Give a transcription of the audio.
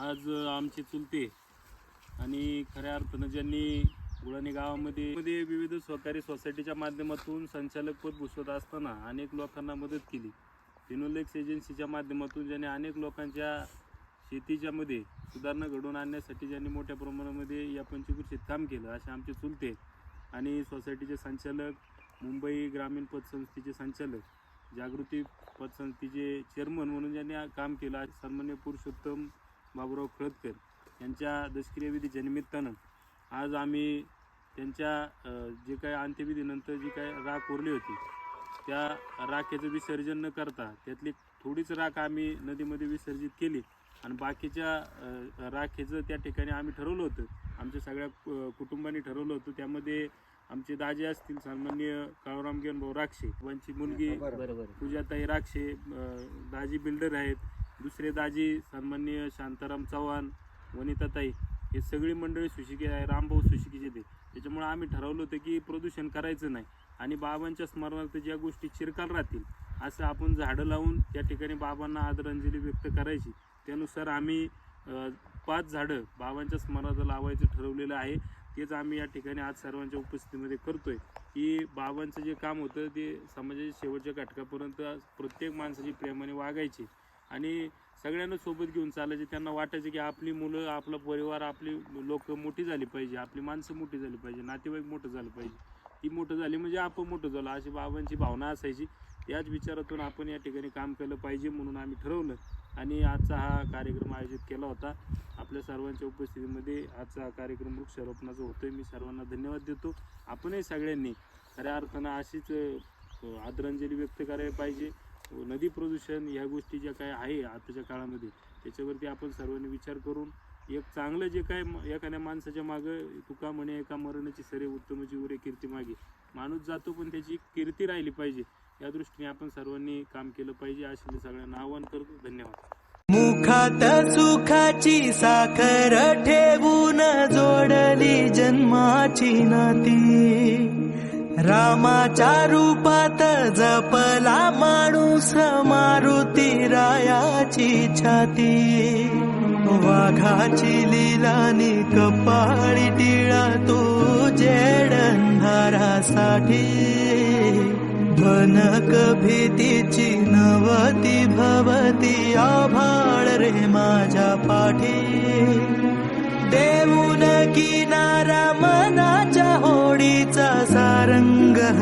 आज आमचे चुलते आणि खऱ्या अर्थानं ज्यांनी गुळाणी गावामध्ये मध्ये विविध सहकारी सोसायटीच्या माध्यमातून संचालक पद भूषवत असताना अनेक लोकांना मदत केली. फिनोलेक्स एजन्सीच्या माध्यमातून ज्यांनी अनेक लोकांच्या शेतीच्या मध्ये सुधारणा घडवून आणण्यासाठी ज्यांनी मोठ्या प्रमाणामध्ये या पंचकृषीत काम केलं असे आमचे चुलते आणि सोसायटीचे संचालक मुंबई ग्रामीण पतसंस्थेचे संचालक जागृती पतसंस्थेचे चेअरमन म्हणून ज्यांनी काम केलं आज सन्मान्य पुरुषोत्तम बाबुराव खळदकर यांच्या दशक्रिया विधीच्या निमित्तानं आज आम्ही त्यांच्या जे काय अंत्यविधीनंतर जी काय राख उरली होती त्या राखेचं विसर्जन न करता त्यातली थोडीच राख आम्ही नदीमध्ये विसर्जित केली आणि बाकीच्या राखेचं त्या ठिकाणी आम्ही ठरवलं होतं. आमच्या सगळ्या कुटुंबांनी ठरवलं होतं. त्यामध्ये आमचे दाजे असतील सन्मान्य काळूराम भाऊ राक्षे यांची मुलगी बरोबर. पूजाताई राक्षे दाजी बिल्डर आहेत दुसरे दाजी सन्मान्य शांताराम चव्हाण वनिताताई हे सगळी मंडळी सुशिके आहे रामभाऊ सुशिकीचे ते त्याच्यामुळे आम्ही ठरवलं होतं की प्रदूषण करायचं नाही आणि बाबांच्या स्मरणार्थ ज्या गोष्टी चिरकाल राहतील असं आपण झाडं लावून त्या ठिकाणी बाबांना आदरांजली व्यक्त करायची. त्यानुसार आम्ही पाच झाडं बाबांच्या स्मरणार्थ लावायचं ठरवलेलं आहे. तेच आम्ही या ठिकाणी आज सर्वांच्या उपस्थितीमध्ये करतोय की बाबांचं जे काम होतं ते समाजाच्या शेवटच्या घटकापर्यंत प्रत्येक माणसाची प्रेमाने वागायची. आणि सगळ्यांना सोबत घेऊन चालायचे. त्यांना वाटायचे की आपली मुलं आपला परिवार आपली लोक मोठी झाली पाहिजे आपली माणसं मोठी झाली पाहिजे नातेवाईक मोठं झालं पाहिजे. ती मोठं झाली म्हणजे आपण मोठं झालं. अशी बाबांची भावना असायची. याच विचारातून आपण या ठिकाणी काम केलं पाहिजे म्हणून आम्ही ठरवलं. आणि आजचा हा कार्यक्रम आयोजित केला होता. आपल्या सर्वांच्या उपस्थितीमध्ये आजचा हा कार्यक्रम वृक्षारोपणाचा आहे मी सर्वांना धन्यवाद देतो. आपणही सगळ्यांनी खऱ्या अर्थानं अशीच आदरांजली व्यक्त करायला पाहिजे. नदी प्रदूषण ह्या गोष्टी ज्या काय आहे आताच्या काळामध्ये त्याच्यावरती आपण सर्वांनी विचार करून एक चांगलं जे काय म- एखाद्या माणसाच्या मागं तुका म्हणे एका मरणाची सरे उत्तमची उरे कीर्ती मागे. माणूस जातो पण त्याची कीर्ती राहिली पाहिजे. या दृष्टीने आपण सर्वांनी काम केलं पाहिजे. असे मी सगळ्यांना आवाहन करतो. धन्यवाद. मुखात सुखाची साखर ठेवून जोडली जन्माची नाती. रामाच्या रूपात जपला माणूस मारुती रायाची छाती. वाघाची लिलानी कपाळी टिळा तू जेडंधारासाठी भनक भीतीची नवती भवती आभाळ रे माझ्या पाठी. देऊन किनारा सारङ्गः